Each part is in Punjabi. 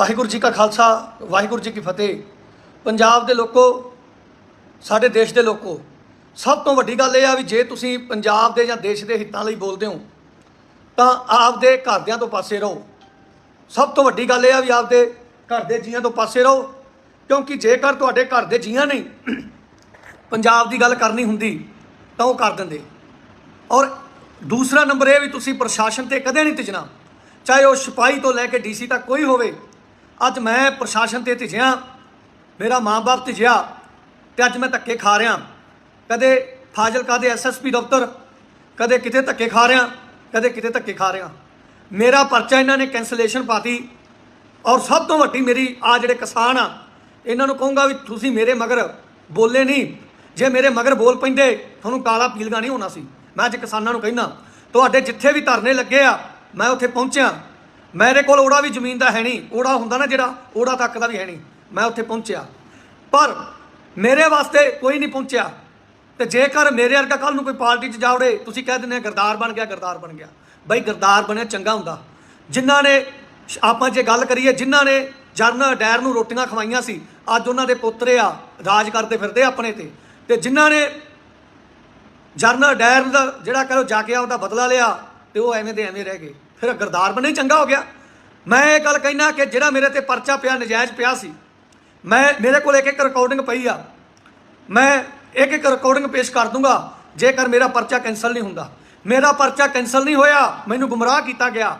ਵਾਹਿਗੁਰੂ ਜੀ ਕਾ ਖਾਲਸਾ, ਵਾਹਿਗੁਰੂ ਜੀ ਕੀ ਫਤਿਹ। ਪੰਜਾਬ ਦੇ ਲੋਕੋ, ਸਾਡੇ ਦੇਸ਼ ਦੇ ਲੋਕੋ, ਸਭ ਤੋਂ ਵੱਡੀ ਗੱਲ ਇਹ ਆ ਵੀ ਜੇ ਤੁਸੀਂ ਪੰਜਾਬ ਦੇ ਜਾਂ ਦੇਸ਼ ਦੇ ਹਿੱਤਾਂ ਲਈ ਬੋਲਦੇ ਹੋ, ਤਾਂ ਆਪਦੇ ਘਰਦਿਆਂ ਤੋਂ ਪਾਸੇ ਰਹੋ। ਸਭ ਤੋਂ ਵੱਡੀ ਗੱਲ ਇਹ ਆ ਵੀ ਆਪਦੇ ਘਰ ਦੇ ਜੀਆਂ ਤੋਂ ਪਾਸੇ ਰਹੋ, ਕਿਉਂਕਿ ਜੇਕਰ ਤੁਹਾਡੇ ਘਰ ਦੇ ਜੀਆਂ ਨਹੀਂ ਪੰਜਾਬ ਦੀ ਗੱਲ ਕਰਨੀ ਹੁੰਦੀ, ਤਾਂ ਉਹ ਕਰ ਦਿੰਦੇ। ਔਰ ਦੂਸਰਾ ਨੰਬਰ ਇਹ ਵੀ ਤੁਸੀਂ ਪ੍ਰਸ਼ਾਸਨ ਤੇ ਕਦੇ ਨਹੀਂ ਟਿਕਣਾ ਚਾਹੇ ਉਹ ਸਿਪਾਹੀ ਤੋਂ ਲੈ ਕੇ ਡੀਸੀ ਤੱਕ ਕੋਈ ਹੋਵੇ ਅੱਜ ਮੈਂ ਪ੍ਰਸ਼ਾਸਨ ਤੇ ਟਿਕਿਆ ਮੇਰਾ ਮਾਂ-ਬਾਪ ਟਿਕਿਆ ਤੇ ਅੱਜ ਮੈਂ ਧੱਕੇ ਖਾ ਰਿਹਾ। ਕਦੇ ਫਾਜ਼ਿਲਕਾ ਦੇ ਐਸਐਸਪੀ ਦਫ਼ਤਰ, ਕਦੇ ਕਿਤੇ ਧੱਕੇ ਖਾ ਰਿਹਾ, ਕਦੇ ਕਿਤੇ ਧੱਕੇ ਖਾ ਰਿਹਾ। ਮੇਰਾ ਪਰਚਾ ਇਹਨਾਂ ਨੇ ਕੈਂਸਲੇਸ਼ਨ ਪਾਤੀ ਔਰ ਸਭ ਤੋਂ ਵੱਡੀ ਮੇਰੀ ਆ ਜਿਹੜੇ ਕਿਸਾਨ ਆ, ਇਹਨਾਂ ਨੂੰ ਕਹੂੰਗਾ ਵੀ ਤੁਸੀਂ ਮੇਰੇ ਮਗਰ ਬੋਲੇ ਨਹੀਂ। ਜੇ ਮੇਰੇ ਮਗਰ ਬੋਲ ਪੈਂਦੇ, ਤੁਹਾਨੂੰ ਕਾਲਾ ਪੀਲਗਾ ਨਹੀਂ ਹੋਣਾ ਸੀ। ਮੈਂ ਅੱਜ ਕਿਸਾਨਾਂ ਨੂੰ ਕਹਿੰਦਾ, ਤੁਹਾਡੇ ਜਿੱਥੇ ਵੀ ਧਰਨੇ ਲੱਗੇ ਆ, ਮੈਂ ਉੱਥੇ ਪਹੁੰਚਿਆ। ਮੇਰੇ ਕੋਲ ਉਹਦਾ ਵੀ ਜ਼ਮੀਨ ਦਾ ਹੈ ਨਹੀਂ। ਉਹਦਾ ਹੁੰਦਾ ਨਾ ਜਿਹੜਾ ਉਹਦਾ ਤੱਕ ਦਾ ਵੀ ਹੈ ਨਹੀਂ। ਮੈਂ ਉੱਥੇ ਪਹੁੰਚਿਆ। ਪਰ ਮੇਰੇ ਵਾਸਤੇ ਕੋਈ ਨਹੀਂ ਪਹੁੰਚਿਆ। ਤੇ ਜੇਕਰ ਮੇਰੇ ਵਰਗਾ ਕੱਲ ਨੂੰ ਕੋਈ ਪਾਰਟੀ 'ਚ ਜਾਵੜੇ ਤੁਸੀਂ ਕਹਿ ਦਿੰਦੇ ਗਰਦਾਰ ਬਣ ਗਿਆ, ਗਰਦਾਰ ਬਣ ਗਿਆ। ਬਈ ਗਰਦਾਰ ਬਣਿਆ ਚੰਗਾ ਹੁੰਦਾ। ਜਿਨ੍ਹਾਂ ਨੇ ਸ਼- ਆਪਾਂ ਜੇ ਗੱਲ ਕਰੀਏ, ਜਿਨ੍ਹਾਂ ਨੇ ਜਰਨਲ ਡੈਰ ਨੂੰ ਰੋਟੀਆਂ ਖਵਾਈਆਂ ਸੀ, ਅੱਜ ਉਹਨਾਂ ਦੇ ਪੁੱਤਰ ਆ, ਰਾਜ ਕਰਦੇ ਫਿਰਦੇ ਆਪਣੇ ਤੇ। ਤੇ ਜਿਨ੍ਹਾਂ ਨੇ ਜਰਨਲ ਡੈਰ ਦਾ ਜਿਹੜਾ ਕਰੋ ਜਾ ਕੇ ਆ, ਉਹਦਾ ਬਦਲਾ ਲਿਆ, ਤੇ ਉਹ ਐਵੇਂ ਦੇ ਐਵੇਂ ਰਹਿ ਗਏ। ਫਿਰ ਗਰਦਾਰ ਬਣੇ ਚੰਗਾ ਹੋ ਗਿਆ। ਮੈਂ ਇਹ ਗੱਲ ਕਹਿਣਾ ਕਿ ਜਿਹੜਾ ਮੇਰੇ ਤੇ ਪਰਚਾ ਪਿਆ, ਨਜਾਇਜ਼ ਪਿਆ ਸੀ, ਮੈਂ, ਮੇਰੇ ਕੋਲ ਇੱਕ ਇੱਕ ਰਿਕਾਰਡਿੰਗ ਪਈ ਆ। ਮੈਂ ਇੱਕ ਇੱਕ ਰਿਕਾਰਡਿੰਗ ਪੇਸ਼ ਕਰ ਦੂੰਗਾ, ਜੇਕਰ ਮੇਰਾ ਪਰਚਾ ਕੈਨਸਲ ਨਹੀਂ ਹੁੰਦਾ। ਮੇਰਾ ਪਰਚਾ ਕੈਨਸਲ ਨਹੀਂ ਹੋਇਆ, ਮੈਨੂੰ ਗੁੰਮਰਾਹ ਕੀਤਾ ਗਿਆ।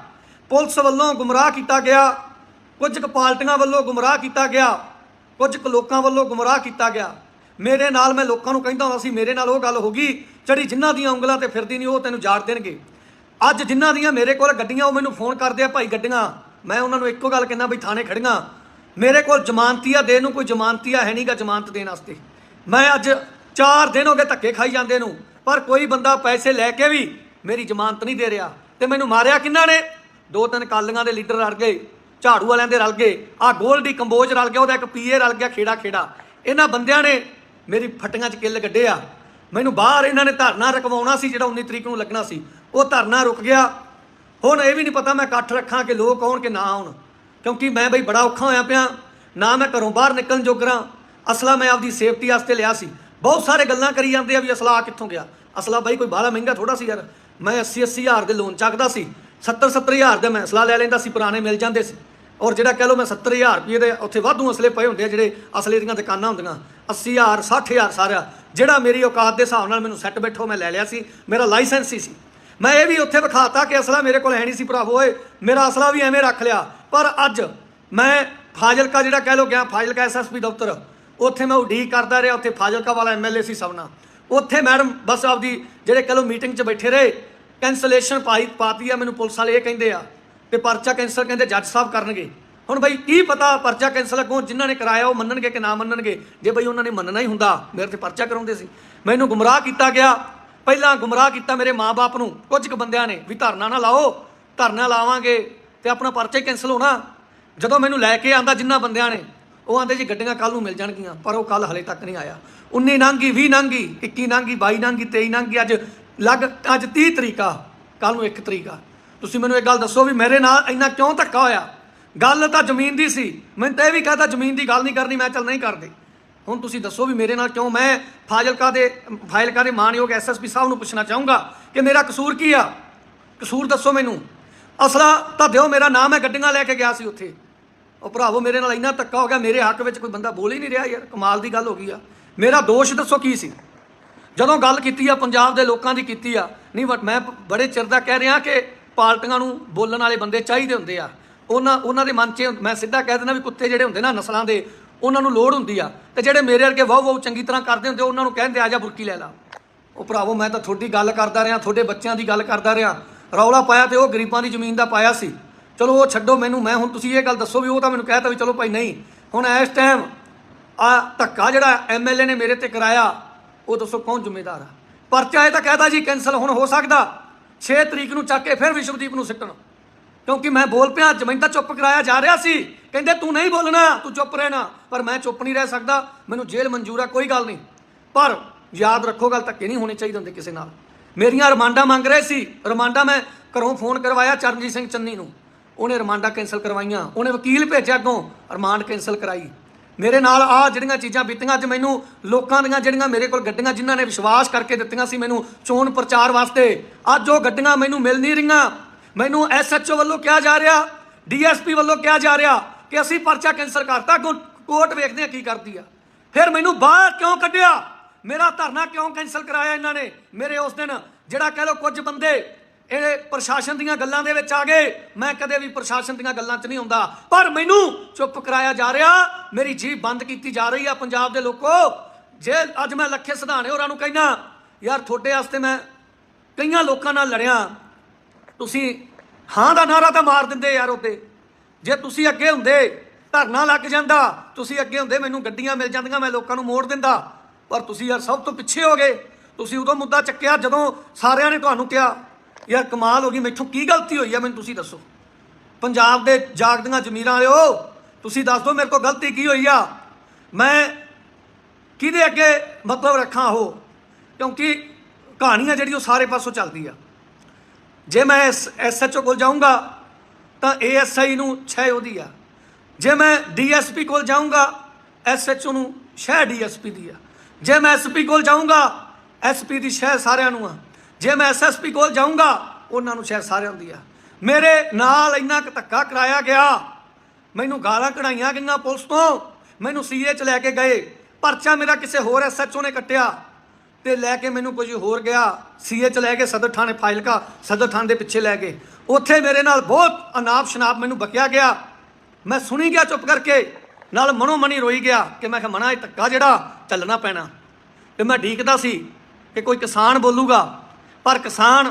ਪੁਲਿਸ ਵੱਲੋਂ ਗੁੰਮਰਾਹ ਕੀਤਾ ਗਿਆ। ਕੁਝ ਕੁ ਪਾਰਟੀਆਂ ਵੱਲੋਂ ਗੁੰਮਰਾਹ ਕੀਤਾ ਗਿਆ। ਕੁਝ ਕੁ ਲੋਕਾਂ ਵੱਲੋਂ ਗੁੰਮਰਾਹ ਕੀਤਾ ਗਿਆ। ਮੇਰੇ ਨਾਲ ਮੈਂ ਲੋਕਾਂ ਨੂੰ ਕਹਿੰਦਾ ਹੁੰਦਾ ਸੀ, ਮੇਰੇ ਨਾਲ ਉਹ ਗੱਲ ਹੋ ਗਈ, ਜਿਹੜੀ ਜਿਨ੍ਹਾਂ ਦੀਆਂ ਉਂਗਲਾਂ ਤੇ ਫਿਰਦੀ ਨਹੀਂ, ਉਹ ਤੈਨੂੰ ਜਾੜ ਦੇਣਗੇ। ਅੱਜ ਜਿਨ੍ਹਾਂ ਦੀਆਂ ਮੇਰੇ ਕੋਲ ਗੱਡੀਆਂ, ਉਹ ਮੈਨੂੰ ਫੋਨ ਕਰਦੇ ਆ, ਭਾਈ ਗੱਡੀਆਂ, ਮੈਂ ਉਹਨਾਂ ਨੂੰ ਇੱਕੋ ਗੱਲ ਕਹਿੰਦਾ ਵੀ ਥਾਣੇ ਖੜੀਆਂ। ਮੇਰੇ ਕੋਲ ਜ਼ਮਾਨਤੀਆ ਦੇਣ ਨੂੰ ਕੋਈ ਜ਼ਮਾਨਤੀਆ ਹੈ ਨਹੀਂਗਾ ਜ਼ਮਾਨਤ ਦੇਣ ਵਾਸਤੇ। ਮੈਂ ਅੱਜ 4 ਦਿਨ ਹੋ ਗਏ ਧੱਕੇ ਖਾਈ ਜਾਂਦੇ ਨੂੰ, ਪਰ ਕੋਈ ਬੰਦਾ ਪੈਸੇ ਲੈ ਕੇ ਵੀ ਮੇਰੀ ਜ਼ਮਾਨਤ ਨਹੀਂ ਦੇ ਰਿਹਾ। ਤੇ ਮੈਨੂੰ ਮਾਰਿਆ ਕਿੰਨਾ ਨੇ? ਦੋ ਤਿੰਨ ਕਾਲੀਆਂ ਦੇ ਲੀਡਰ ਰਲ ਗਏ, ਝਾੜੂ ਵਾਲਿਆਂ ਦੇ ਰਲ ਗਏ, ਆ ਗੋਲਡੀ ਕੰਬੋਜ ਰਲ ਗਿਆ, ਉਹਦਾ ਇੱਕ ਪੀਏ ਰਲ ਗਿਆ, ਖੇੜਾ ਖੇੜਾ। ਇਹਨਾਂ ਬੰਦਿਆਂ ਨੇ ਮੇਰੀ ਫੱਟੀਆਂ 'ਚ ਕਿੱਲ ਗੱਡੇ ਆ। ਮੈਨੂੰ ਬਾਹਰ ਇਹਨਾਂ ਨੇ ਧਰਨਾ ਰਕਵਾਉਣਾ ਸੀ, ਜਿਹੜਾ 19 ਤਰੀਕ ਨੂੰ ਲੱਗਣਾ ਸੀ। ਉਹ ਧਰਨਾ ਰੁਕ ਗਿਆ। ਹੁਣ ਇਹ ਵੀ ਨਹੀਂ ਪਤਾ ਮੈਂ ਇਕੱਠ ਰੱਖਾਂ ਕਿ ਲੋਕ ਆਉਣ ਕਿ ਨਾ ਆਉਣ। ਕਿਉਂਕਿ ਮੈਂ ਬਈ ਬੜਾ ਔਖਾ ਹੋਇਆ ਪਿਆ। ਨਾ ਮੈਂ ਘਰੋਂ ਬਾਹਰ ਨਿਕਲਣ ਜੋਗਰਾਂ ਅਸਲਾ ਮੈਂ ਆਪਦੀ ਸੇਫਟੀ ਵਾਸਤੇ ਲਿਆ ਸੀ। ਬਹੁਤ ਸਾਰੇ ਗੱਲਾਂ ਕਰੀ ਜਾਂਦੇ ਆ ਵੀ ਅਸਲਾ ਆ ਕਿੱਥੋਂ ਗਿਆ। ਅਸਲਾ ਬਾਈ ਕੋਈ ਬਾਹਲਾ ਮਹਿੰਗਾ ਥੋੜਾ ਸੀ ਯਾਰ। ਮੈਂ 80 80 ਹਜ਼ਾਰ ਦੇ ਲੋਨ ਚੱਕਦਾ ਸੀ। 70 70 ਹਜ਼ਾਰ ਦੇ ਮੈਂ ਅਸਲਾ ਲੈ ਲੈਂਦਾ ਸੀ, ਪੁਰਾਣੇ ਮਿਲ ਜਾਂਦੇ ਸੀ। ਔਰ ਜਿਹੜਾ ਕਹਿ ਲਓ ਮੈਂ 70000 ਰੁਪਏ ਦੇ ਉੱਥੇ ਵਾਧੂ ਅਸਲੇ ਪਏ ਹੁੰਦੇ ਆ ਜਿਹੜੇ ਅਸਲੇ ਦੀਆਂ ਦੁਕਾਨਾਂ ਹੁੰਦੀਆਂ। 80000 60000 ਸਾਰਾ ਜਿਹੜਾ ਮੇਰੀ ਔਕਾਤ ਦੇ ਹਿਸਾਬ ਨਾਲ ਮੈਨੂੰ ਸੈੱਟ ਬੈਠੋ ਮੈਂ ਲੈ ਲਿਆ ਸੀ। ਮੇਰਾ ਲਾਇਸੈਂਸ ਹੀ ਸੀ। ਮੈਂ ਇਹ ਵੀ ਉੱਥੇ ਵਿਖਾਤਾ ਕਿ ਅਸਲਾ ਮੇਰੇ ਕੋਲ ਹੈ ਨਹੀਂ ਸੀ ਭਰਾਵੋ ਓਏ, ਮੇਰਾ ਅਸਲਾ ਵੀ ਐਵੇਂ ਰੱਖ ਲਿਆ। ਪਰ ਅੱਜ ਮੈਂ ਫਾਜ਼ਿਲਕਾ ਜਿਹੜਾ ਕਹਿ ਲੋ ਗਿਆ, ਫਾਜ਼ਿਲਕਾ ਐਸਐਸਪੀ ਦਫ਼ਤਰ, ਉੱਥੇ ਮੈਂ ਉਡੀਕ ਕਰਦਾ ਰਿਹਾ, ਉੱਥੇ ਫਾਜ਼ਿਲਕਾ ਵਾਲਾ ਐਮਐਲਏ ਸੀ ਸਭਨਾ ਉੱਥੇ ਮੈਡਮ ਬਸ ਆਪਦੀ ਜਿਹੜੇ ਕਹਿ ਲੋ ਮੀਟਿੰਗ 'ਚ ਬੈਠੇ ਰਹੇ ਕੈਂਸਲੇਸ਼ਨ ਪਾਈ, ਪਾਤੀ ਆ, ਮੈਨੂੰ ਪੁਲਿਸ ਵਾਲੇ ਇਹ ਕਹਿੰਦੇ ਆ ਤੇ ਪਰਚਾ ਕੈਂਸਲ ਕਹਿੰਦੇ ਜੱਜ ਸਾਹਿਬ ਕਰਨਗੇ। ਹੁਣ ਬਈ ਕੀ ਪਤਾ ਪਰਚਾ ਕੈਂਸਲ ਅੱਗੋਂ ਜਿਨ੍ਹਾਂ ਨੇ ਕਰਾਇਆ ਉਹ ਮੰਨਣਗੇ ਕਿ ਨਾ ਮੰਨਣਗੇ? ਜੇ ਬਈ ਉਹਨਾਂ ਨੇ ਮੰਨਣਾ ਹੀ ਹੁੰਦਾ, ਮੇਰੇ ਤੇ ਪਰਚਾ ਕਰਾਉਂਦੇ ਸੀ। ਮੈਨੂੰ ਗੁੰਮਰਾਹ ਕੀਤਾ ਗਿਆ ਪਹਿਲਾਂ ਗੁੰਮਰਾਹ ਕੀਤਾ ਮੇਰੇ ਮਾਪੇ ਨੂੰ। ਕੁਝ ਕੁ ਬੰਦਿਆਂ ਨੇ ਵੀ ਧਰਨਾ ਨਾ ਲਾਓ। ਧਰਨਾ ਲਾਵਾਂਗੇ ਤੇ ਆਪਣਾ ਪਰਚੇ ਹੀ ਕੈਂਸਲ ਹੋਣਾ। ਜਦੋਂ ਮੈਨੂੰ ਲੈ ਕੇ ਆਂਦਾ ਜਿੰਨਾ ਬੰਦਿਆਂ ਨੇ, ਉਹ ਆਂਦੇ ਜੀ ਗੱਡੀਆਂ ਕੱਲ ਨੂੰ ਮਿਲ ਜਾਣਗੀਆਂ, ਪਰ ਉਹ ਕੱਲ ਹਲੇ ਤੱਕ ਨਹੀਂ ਆਇਆ। 19 ਨੰਗੀ 20 ਨੰਗੀ 21 ਨੰਗੀ 22 ਨੰਗੀ 23 ਨੰਗੀ, ਅੱਜ ਲੱਗ, ਅੱਜ 30 ਤਰੀਕਾ ਕੱਲ ਨੂੰ 1 ਤਰੀਕਾ ਤੁਸੀਂ ਮੈਨੂੰ ਇਹ ਗੱਲ ਦੱਸੋ ਵੀ ਮੇਰੇ ਨਾਲ ਇੰਨਾ ਕਿਉਂ ਧੱਕਾ ਹੋਇਆ? ਗੱਲ ਤਾਂ ਜ਼ਮੀਨ ਦੀ ਸੀ। ਮੈਂ ਤਾਂ ਇਹ ਵੀ ਕਹਤਾ ਜ਼ਮੀਨ ਦੀ ਗੱਲ ਨਹੀਂ ਕਰਨੀ, ਮੈਂ ਚੱਲ ਨਹੀਂ ਕਰਦੀ। ਹੁਣ ਤੁਸੀਂ ਦੱਸੋ ਵੀ ਮੇਰੇ ਨਾਲ ਕਿਉਂ ਮੈਂ ਫਾਜ਼ਿਲਕਾ ਦੇ ਫਾਜ਼ਿਲਕਾ ਦੇ ਮਾਨਯੋਗ ਐਸਐਸਪੀ ਸਾਹਿਬ ਨੂੰ ਪੁੱਛਣਾ ਚਾਹੂੰਗਾ ਕਿ ਮੇਰਾ ਕਸੂਰ ਕੀ ਆ? ਕਸੂਰ ਦੱਸੋ ਮੈਨੂੰ। ਅਸਲਾ ਤਾਂ ਦਿਓ, ਮੇਰਾ ਨਾਮ ਹੈ, ਗੱਡੀਆਂ ਲੈ ਕੇ ਗਿਆ ਸੀ ਉੱਥੇ। ਉਹ ਭਰਾਵੋ, ਮੇਰੇ ਨਾਲ ਇੰਨਾ ਧੱਕਾ ਹੋ ਗਿਆ, ਮੇਰੇ ਹੱਕ ਵਿੱਚ ਕੋਈ ਬੰਦਾ ਬੋਲ ਹੀ ਨਹੀਂ ਰਿਹਾ ਯਾਰ, ਕਮਾਲ ਦੀ ਗੱਲ ਹੋ ਗਈ ਆ। ਮੇਰਾ ਦੋਸ਼ ਦੱਸੋ ਕੀ ਸੀ? ਜਦੋਂ ਗੱਲ ਕੀਤੀ ਆ, ਪੰਜਾਬ ਦੇ ਲੋਕਾਂ ਦੀ ਕੀਤੀ ਆ, ਨਹੀਂ ਬਟ ਮੈਂ ਬੜੇ ਚਿਰ ਦਾ ਕਹਿ ਰਿਹਾ ਕਿ ਪਾਰਟੀਆਂ ਨੂੰ ਬੋਲਣ ਵਾਲੇ ਬੰਦੇ ਚਾਹੀਦੇ ਹੁੰਦੇ ਆ। ਉਹਨਾਂ ਉਹਨਾਂ ਦੇ ਮਨ 'ਚ ਮੈਂ ਸਿੱਧਾ ਕਹਿ ਦਿੰਦਾ ਵੀ ਕੁੱਤੇ ਜਿਹੜੇ ਹੁੰਦੇ ਨਾ ਨਸਲਾਂ ਦੇ ਉਹਨਾਂ ਨੂੰ ਲੋੜ ਹੁੰਦੀ ਆ। ਤੇ ਜਿਹੜੇ ਮੇਰੇ ਵਰਗੇ ਵਾਹ ਵਾਹ ਚੰਗੀ ਤਰ੍ਹਾਂ ਕਰਦੇ ਹੁੰਦੇ, ਉਹਨਾਂ ਨੂੰ ਕਹਿੰਦੇ ਆ ਜਾ ਬੁਰਕੀ ਲੈ ਲਾ। ਉਹ ਭਰਾਵੋ, ਮੈਂ ਤਾਂ ਤੁਹਾਡੀ ਗੱਲ ਕਰਦਾ ਰਿਹਾ, ਤੁਹਾਡੇ ਬੱਚਿਆਂ ਦੀ ਗੱਲ ਕਰਦਾ ਰਿਹਾ। ਰੌਲਾ ਪਾਇਆ ਤੇ ਉਹ ਗਰੀਬਾਂ ਦੀ ਜ਼ਮੀਨ ਦਾ ਪਾਇਆ ਸੀ। ਚਲੋ, ਉਹ ਛੱਡੋ ਮੈਨੂੰ, ਮੈਂ ਹੁਣ ਤੁਸੀਂ ਇਹ ਗੱਲ ਦੱਸੋ ਵੀ ਉਹ ਤਾਂ ਮੈਨੂੰ ਕਹਿਤਾ ਵੀ ਚਲੋ ਭਾਈ ਨਹੀਂ। ਹੁਣ ਇਸ ਟਾਈਮ ਆ ਧੱਕਾ ਜਿਹੜਾ ਐਮਐਲਏ ਨੇ ਮੇਰੇ ਤੇ ਕਰਾਇਆ, ਉਹ ਦੱਸੋ ਕੌਣ ਜ਼ਿੰਮੇਦਾਰ ਆ? ਪਰਚਾ ਇਹ ਤਾਂ ਕਹਿਦਾ ਜੀ ਕੈਨਸਲ ਹੁਣ ਹੋ ਸਕਦਾ। 6 ਤਰੀਕ ਨੂੰ ਚੱਕ ਕੇ ਫਿਰ ਵਿਸ਼ਵਦੀਪ ਨੂੰ ਸਿੱਟਣ। ਕਿਉਂਕਿ ਮੈਂ ਬੋਲ ਪਿਆ, ਅੱਜ ਮੈਨੂੰ ਤਾਂ ਚੁੱਪ ਕਰਾਇਆ ਜਾ ਰਿਹਾ ਸੀ। ਕਹਿੰਦੇ, ਤੂੰ ਨਹੀਂ ਬੋਲਣਾ, ਤੂੰ ਚੁੱਪ ਰਹਿਣਾ। ਪਰ ਮੈਂ ਚੁੱਪ ਨਹੀਂ ਰਹਿ ਸਕਦਾ, ਮੈਨੂੰ ਜੇਲ੍ਹ ਮਨਜ਼ੂਰ ਆ, ਕੋਈ ਗੱਲ ਨਹੀਂ। ਪਰ ਯਾਦ ਰੱਖੋ, ਗੱਲ ਧੱਕੇ ਨਹੀਂ ਹੋਣੇ ਚਾਹੀਦੇ ਹੁੰਦੇ ਕਿਸੇ ਨਾਲ। ਮੇਰੀਆਂ ਰਿਮਾਂਡਾਂ ਮੰਗ ਰਹੇ ਸੀ। ਰਿਮਾਂਡਾਂ ਮੈਂ ਘਰੋਂ ਫੋਨ ਕਰਵਾਇਆ ਚਰਨਜੀਤ ਸਿੰਘ ਚੰਨੀ ਨੂੰ। ਉਹਨੇ ਰਿਮਾਂਡਾਂ ਕੈਂਸਲ ਕਰਵਾਈਆਂ। ਉਹਨੇ ਵਕੀਲ ਭੇਜਿਆ ਅੱਗੋਂ, ਰਿਮਾਂਡ ਕੈਂਸਲ ਕਰਾਈ। ਮੇਰੇ ਨਾਲ ਆ ਜਿਹੜੀਆਂ ਚੀਜ਼ਾਂ ਬੀਤੀਆਂ, ਅੱਜ ਮੈਨੂੰ ਲੋਕਾਂ ਦੀਆਂ ਜਿਹੜੀਆਂ ਮੇਰੇ ਕੋਲ ਗੱਡੀਆਂ ਜਿਨ੍ਹਾਂ ਨੇ ਵਿਸ਼ਵਾਸ ਕਰਕੇ ਦਿੱਤੀਆਂ ਸੀ ਮੈਨੂੰ ਚੋਣ ਪ੍ਰਚਾਰ ਵਾਸਤੇ, ਅੱਜ ਉਹ ਗੱਡੀਆਂ ਮੈਨੂੰ ਮਿਲ ਨਹੀਂ ਰਹੀਆਂ। ਮੈਨੂੰ ਐਸਐਚਓ ਵੱਲੋਂ ਕਿਹਾ ਜਾ ਰਿਹਾ, ਡੀਐਸਪੀ ਵੱਲੋਂ ਕਿਹਾ ਜਾ ਰਿਹਾ ਕਿ ਅਸੀਂ ਪਰਚਾ ਕੈਂਸਲ ਕਰਤਾ ਅੱਗੋਂ ਕੋਰਟ ਵੇਖਦੇ ਆ ਕੀ ਕਰਦੀ ਆ। ਫਿਰ ਮੈਨੂੰ ਬਾਹਰ ਕਿਉਂ ਕੱਢਿਆ? ਮੇਰਾ ਧਰਨਾ ਕਿਉਂ ਕੈਂਸਲ ਕਰਾਇਆ ਇਹਨਾਂ ਨੇ? ਮੇਰੇ ਉਸ ਦਿਨ ਜਿਹੜਾ ਕਹਿ ਲੋ ਕੁਝ ਬੰਦੇ ਇਹ ਪ੍ਰਸ਼ਾਸਨ ਦੀਆਂ ਗੱਲਾਂ ਦੇ ਵਿੱਚ ਆ ਗਏ। ਮੈਂ ਕਦੇ ਵੀ ਪ੍ਰਸ਼ਾਸਨ ਦੀਆਂ ਗੱਲਾਂ 'ਚ ਨਹੀਂ ਹੁੰਦਾ ਪਰ ਮੈਨੂੰ ਚੁੱਪ ਕਰਾਇਆ ਜਾ ਰਿਹਾ। ਮੇਰੀ ਜੀਭ ਬੰਦ ਕੀਤੀ ਜਾ ਰਹੀ ਆ ਪੰਜਾਬ ਦੇ ਲੋਕੋ। ਜੇ ਅੱਜ ਮੈਂ ਲੱਖੇ ਸਿਧਾਣੇ ਹੋਰਾਂ ਨੂੰ ਕਹਿਣਾ ਯਾਰ ਤੁਹਾਡੇ ਵਾਸਤੇ ਮੈਂ ਕਈਆਂ ਲੋਕਾਂ ਨਾਲ ਲੜਿਆ। ਤੁਸੀਂ ਹਾਂ ਦਾ ਨਾਰਾ ਤਾਂ ਮਾਰ ਦਿੰਦੇ ਯਾਰ ਉੱਤੇ ਜੇ ਤੁਸੀਂ ਅੱਗੇ ਹੁੰਦੇ, ਧਰਨਾ ਲੱਗ ਜਾਂਦਾ, ਤੁਸੀਂ ਅੱਗੇ ਹੁੰਦੇ, ਮੈਨੂੰ ਗੱਡੀਆਂ ਮਿਲ ਜਾਂਦੀਆਂ, ਮੈਂ ਲੋਕਾਂ ਨੂੰ ਮੋੜ ਦਿੰਦਾ। ਪਰ ਤੁਸੀਂ ਯਾਰ ਸਭ ਤੋਂ ਪਿੱਛੇ ਹੋ ਗਏ। ਤੁਸੀਂ ਉਦੋਂ ਮੁੱਦਾ ਚੱਕਿਆ ਜਦੋਂ ਸਾਰਿਆਂ ਨੇ ਤੁਹਾਨੂੰ ਕਿਹਾ, ਯਾਰ ਕਮਾਲ ਹੋ ਗਈ, ਮੈਥੋਂ ਕੀ ਗਲਤੀ ਹੋਈ ਆ, ਮੈਨੂੰ ਤੁਸੀਂ ਦੱਸੋ। ਪੰਜਾਬ ਦੇ ਜਾਗਦੀਆਂ ਜ਼ਮੀਰਾਂ ਵਾਲਿਓ, ਤੁਸੀਂ ਦੱਸ ਦਿਓ ਮੇਰੇ ਕੋਲ ਗਲਤੀ ਕੀ ਹੋਈ ਆ। ਮੈਂ ਕਿਹਦੇ ਅੱਗੇ ਮਤਲਬ ਰੱਖਾਂ ਉਹ? ਕਿਉਂਕਿ ਕਹਾਣੀਆਂ ਜਿਹੜੀ ਉਹ ਸਾਰੇ ਪਾਸੋਂ ਚੱਲਦੀ ਆ। ਜੇ ਮੈਂ ਐਸਐਚਓ ਕੋਲ ਜਾਊਂਗਾ ਤਾਂ ਏਐਸਆਈ ਨੂੰ ਛੇ ਉਹਦੀ ਆ। ਜੇ ਮੈਂ ਡੀਐਸਪੀ ਕੋਲ ਜਾਊਂਗਾ ਐਸਐਚਓ ਨੂੰ ਛੇ ਡੀਐਸਪੀ ਦੀ ਆ। ਜੇ ਮੈਂ ਐਸਪੀ ਕੋਲ ਜਾਊਂਗਾ ਐਸਪੀ ਦੀ ਛੇ ਸਾਰਿਆਂ ਨੂੰ ਆ। ਜੇ ਮੈਂ ਐਸਐਸਪੀ ਕੋਲ ਜਾਊਂਗਾ, ਉਹਨਾਂ ਨੂੰ ਛੇ ਸਾਰਿਆਂ ਦੀ ਆ। ਮੇਰੇ ਨਾਲ ਇੰਨਾ ਕੁ ਧੱਕਾ ਕਰਾਇਆ ਗਿਆ। ਮੈਨੂੰ ਗਾਲਾਂ ਕਢਾਈਆਂ ਗਈਆਂ ਪੁਲਿਸ ਤੋਂ। ਮੈਨੂੰ ਸੀਏ ਚ ਲੈ ਕੇ ਗਏ। ਪਰਚਾ ਮੇਰਾ ਕਿਸੇ ਹੋਰ ਐਸਐਚਓ ਨੇ ਕੱਟਿਆ। ਤੇ ਲੈ ਕੇ ਮੈਨੂੰ ਕੁਝ ਹੋਰ ਗਿਆ। ਸੀਏ ਚ ਲੈ ਕੇ ਸਦਰ ਥਾਣੇ ਫਾਈਲ ਕਾ ਸਦਰ ਥਾਣੇ ਦੇ ਪਿੱਛੇ ਲੈ ਕੇ। ਉੱਥੇ ਮੇਰੇ ਨਾਲ ਬਹੁਤ ਅਨਾਪ ਸ਼ਨਾਪ ਮੈਨੂੰ ਬਕਿਆ ਗਿਆ। ਮੈਂ ਸੁਣੀ ਗਿਆ ਚੁੱਪ ਕਰਕੇ। ਨਾਲ ਮਨੋ ਮਨੀ ਰੋਈ ਗਿਆ ਕਿ ਮੈਂ ਕਿਹਾ, ਮਨਾ, ਇਹ ਧੱਕਾ ਜਿਹੜਾ, ਚੱਲਣਾ ਪੈਣਾ। ਤੇ ਮੈਂ ਢੀਕਦਾ ਸੀ ਕਿ ਕੋਈ ਕਿਸਾਨ ਬੋਲੂਗਾ। ਪਰ ਕਿਸਾਨ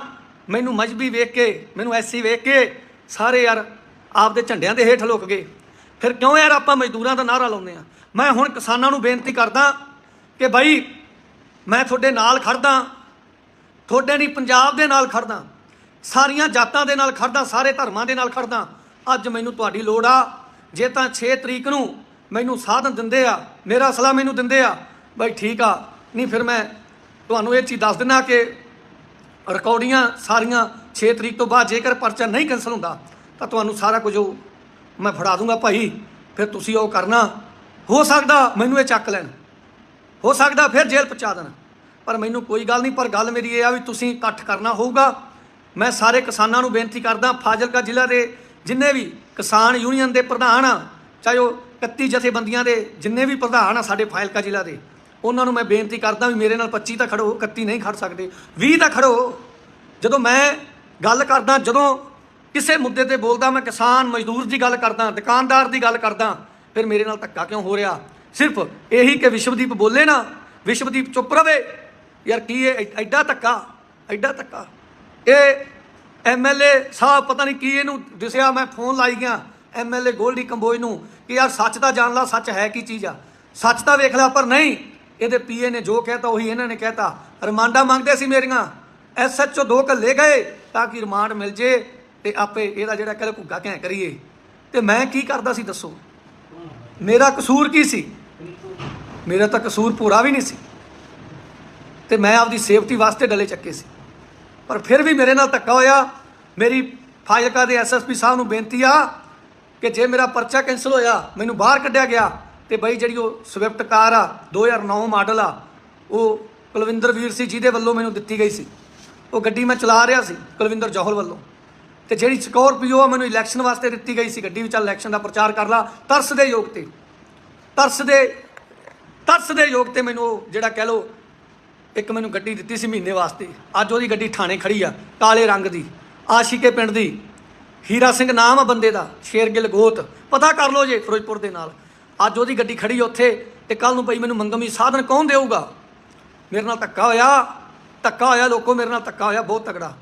ਮੈਨੂੰ ਮਜਬੀ ਵੇਖ ਕੇ, ਮੈਨੂੰ ਐਸੀ ਵੇਖ ਕੇ ਸਾਰੇ ਯਾਰ ਆਪਦੇ ਝੰਡਿਆਂ ਦੇ ਹੇਠ ਲੁਕ ਗਏ। ਫਿਰ ਕਿਉਂ ਯਾਰ ਆਪਾਂ ਮਜ਼ਦੂਰਾਂ ਦਾ ਨਾਰਾ ਲਾਉਂਦੇ ਆ ਮੈਂ ਹੁਣ ਕਿਸਾਨਾਂ ਨੂੰ ਬੇਨਤੀ ਕਰਦਾ ਕਿ ਭਾਈ ਮੈਂ ਤੁਹਾਡੇ ਨਾਲ ਖੜਦਾ, ਤੁਹਾਡੇ ਨਹੀਂ, ਪੰਜਾਬ ਦੇ ਨਾਲ ਖੜਦਾ, ਸਾਰੀਆਂ ਜਾਤਾਂ ਦੇ ਨਾਲ ਖੜਦਾ, ਸਾਰੇ ਧਰਮਾਂ ਦੇ ਨਾਲ ਖੜਦਾ। ਅੱਜ ਮੈਨੂੰ ਤੁਹਾਡੀ ਲੋੜ ਆ, ਜੇ ਤਾਂ 6 ਤਰੀਕ ਨੂੰ ਮੈਨੂੰ ਸਾਧਨ ਦਿੰਦੇ ਆ, ਮੇਰਾ ਸਲਾਹ ਮੈਨੂੰ ਦਿੰਦੇ ਆ, ਬਈ ਠੀਕ ਆ, ਨਹੀਂ ਫਿਰ ਮੈਂ ਤੁਹਾਨੂੰ ਇਹ ਚੀਜ਼ ਦੱਸ ਦਿੰਦਾ ਕਿ ਰਿਕਾਰਡਿੰਗਾਂ ਸਾਰੀਆਂ 6 ਤਰੀਕ ਤੋਂ ਬਾਅਦ ਜੇਕਰ ਪਰਚਾ ਨਹੀਂ ਕੈਂਸਲ ਹੁੰਦਾ, ਤਾਂ ਤੁਹਾਨੂੰ ਸਾਰਾ ਕੁਝ ਉਹ ਮੈਂ ਫੜਾ ਦੂੰਗਾ ਭਾਈ, ਫਿਰ ਤੁਸੀਂ ਉਹ ਕਰਨਾ। ਹੋ ਸਕਦਾ ਮੈਨੂੰ ਇਹ ਚੱਕ ਲੈਣ, ਹੋ ਸਕਦਾ ਫਿਰ ਜੇਲ੍ਹ ਪਹੁੰਚਾ ਦੇਣ। ਪਰ ਮੈਨੂੰ ਕੋਈ ਗੱਲ ਨਹੀਂ, ਪਰ ਗੱਲ ਮੇਰੀ ਇਹ ਆ ਵੀ ਤੁਸੀਂ ਇਕੱਠ ਕਰਨਾ ਹੋਊਗਾ। ਮੈਂ ਸਾਰੇ ਕਿਸਾਨਾਂ ਨੂੰ ਬੇਨਤੀ ਕਰਦਾ, ਫਾਜ਼ਿਲਕਾ ਜ਼ਿਲ੍ਹਾ ਦੇ ਜਿੰਨੇ ਵੀ ਕਿਸਾਨ ਯੂਨੀਅਨ ਦੇ ਪ੍ਰਧਾਨ ਆ, ਚਾਹੇ ਉਹ 31 ਜਥੇਬੰਦੀਆਂ ਦੇ ਜਿੰਨੇ ਵੀ ਪ੍ਰਧਾਨ ਆ ਸਾਡੇ ਫਾਜ਼ਿਲਕਾ ਜ਼ਿਲ੍ਹਾ ਦੇ, ਉਹਨਾਂ ਨੂੰ ਮੈਂ ਬੇਨਤੀ ਕਰਦਾ ਵੀ ਮੇਰੇ ਨਾਲ 25 ਤਾਂ ਖੜੋ 31 ਨਹੀਂ ਖੜ ਸਕਦੇ 20 ਤਾਂ ਖੜੋ। ਜਦੋਂ ਮੈਂ ਗੱਲ ਕਰਦਾ, ਜਦੋਂ ਕਿਸੇ ਮੁੱਦੇ ਤੇ ਬੋਲਦਾ, ਮੈਂ ਕਿਸਾਨ ਮਜ਼ਦੂਰ ਦੀ ਗੱਲ ਕਰਦਾ, ਦੁਕਾਨਦਾਰ ਦੀ ਗੱਲ ਕਰਦਾ, ਫਿਰ ਮੇਰੇ ਨਾਲ ਧੱਕਾ ਕਿਉਂ ਹੋ ਰਿਹਾ? ਸਿਰਫ ਇਹੀ ਕਿ ਵਿਸ਼ਵਦੀਪ ਬੋਲੇ ਨਾ, ਵਿਸ਼ਵਦੀਪ ਚੁੱਪ ਰਵੇ ਯਾਰ ਕੀ ਇਹ ਐਡਾ ਧੱਕਾ ਐਡਾ ਧੱਕਾ। ਇਹ ਐਮਐਲਏ ਸਾਹਿਬ ਪਤਾ ਨਹੀਂ ਕੀ ਇਹਨੂੰ ਦਿਸਿਆ, ਮੈਂ ਫੋਨ ਲਾਈ ਗਿਆ ਐਮਐਲਏ ਗੋਲਡੀ ਕੰਬੋਜ ਨੂੰ ਕਿ ਯਾਰ ਸੱਚ ਤਾਂ ਜਾਣ ਲਾ, ਸੱਚ ਹੈ ਕੀ ਚੀਜ਼ ਆ। ਸੱਚ ਤਾਂ ਵੇਖ ਲੈ, ਪਰ ਨਹੀਂ, ਇਹਦੇ ਪੀਏ ਨੇ ਜੋ ਕਹਿਤਾ, ਉਹੀ ਇਹਨਾਂ ਨੇ ਕਹਿਤਾ। ਰਿਮਾਂਡਾਂ ਮੰਗਦੇ ਸੀ ਮੇਰੀਆਂ। ਐਸਐਚਓ ਦੋ ਘੱਲੇ ਗਏ ਤਾਂ ਕਿ ਰਿਮਾਂਡ ਮਿਲ ਜੇ ਤੇ ਆਪੇ ਇਹਦਾ ਜਿਹੜਾ ਕਹਿੰਦੇ ਘੁੱਗਾ ਘੈਂ ਕਰੀਏ। ਤੇ ਮੈਂ ਕੀ ਕਰਦਾ ਸੀ ਦੱਸੋ? ਮੇਰਾ ਕਸੂਰ ਕੀ ਸੀ? ਮੇਰਾ ਤਾਂ ਕਸੂਰ ਪੂਰਾ ਵੀ ਨਹੀਂ ਸੀ। ਤੇ ਮੈਂ ਆਪਦੀ ਸੇਫਟੀ ਵਾਸਤੇ ਡਲੇ ਚੱਕੇ ਸੀ। ਪਰ ਫਿਰ ਵੀ ਮੇਰੇ ਨਾਲ ਧੱਕਾ ਹੋਇਆ। ਮੇਰੀ ਫਾਜ਼ਿਲਕਾ ਦੇ ਐਸਐਸਪੀ ਸਾਹਿਬ ਨੂੰ ਬੇਨਤੀ ਆ ਕਿ ਜੇ ਮੇਰਾ ਪਰਚਾ ਕੈਂਸਲ ਹੋਇਆ, ਮੈਨੂੰ ਬਾਹਰ ਕੱਢਿਆ ਗਿਆ, ਤੇ ਬਈ ਜਿਹੜੀ ਉਹ ਸਵਿਫਟ ਕਾਰ ਆ 2009 ਮਾਡਲ ਆ, ਉਹ ਕੁਲਵਿੰਦਰ ਵੀਰ ਸੀ ਜਿਹਦੇ ਵੱਲੋਂ ਮੈਨੂੰ ਦਿੱਤੀ ਗਈ ਸੀ। ਉਹ ਗੱਡੀ ਮੈਂ ਚਲਾ ਰਿਹਾ ਸੀ ਕੁਲਵਿੰਦਰ ਜੋਹਲ ਵੱਲੋਂ। ਤੇ ਜਿਹੜੀ ਸਕੋਰਪੀਓ ਆ, ਮੈਨੂੰ ਇਲੈਕਸ਼ਨ ਵਾਸਤੇ ਦਿੱਤੀ ਗਈ ਸੀ। ਗੱਡੀ ਵਿੱਚ ਇਲੈਕਸ਼ਨ ਦਾ ਪ੍ਰਚਾਰ ਕਰ ਲਾ। ਤਰਸ ਦੇ ਯੋਗ ਤੇ। ਤਰਸ ਦੇ ਤਰਸ ਦੇ ਯੋਗ ਤੇ ਮੈਨੂੰ ਉਹ ਜਿਹੜਾ ਕਹਿ ਲੋ ਇੱਕ ਮੈਨੂੰ ਗੱਡੀ ਦਿੱਤੀ ਸੀ ਮਹੀਨੇ ਵਾਸਤੇ। ਅੱਜ ਉਹਦੀ ਗੱਡੀ ਥਾਣੇ ਖੜੀ ਆ, ਕਾਲੇ ਰੰਗ ਦੀ। ਆਸ਼ੀਕੇ ਪਿੰਡ ਦੀ। ਹੀਰਾ ਸਿੰਘ ਨਾਮ ਆ ਬੰਦੇ ਦਾ, ਸ਼ੇਰਗਿੱਲ ਗੋਤ। ਪਤਾ ਕਰ ਲਓ ਜੇ ਫਿਰੋਜ਼ਪੁਰ ਦੇ ਨਾਲ। ਅੱਜ ਉਹਦੀ ਗੱਡੀ ਖੜੀ ਉੱਥੇ ਤੇ ਕੱਲ ਨੂੰ ਬਈ ਮੈਨੂੰ ਮੰਗਮੀ ਸਾਧਨ ਕੌਣ ਦੇਊਗਾ? ਮੇਰੇ ਨਾਲ ਧੱਕਾ ਹੋਇਆ। ਧੱਕਾ ਹੋਇਆ ਲੋਕੋ, ਮੇਰੇ ਨਾਲ ਧੱਕਾ ਹੋਇਆ, ਬਹੁਤ ਤਗੜਾ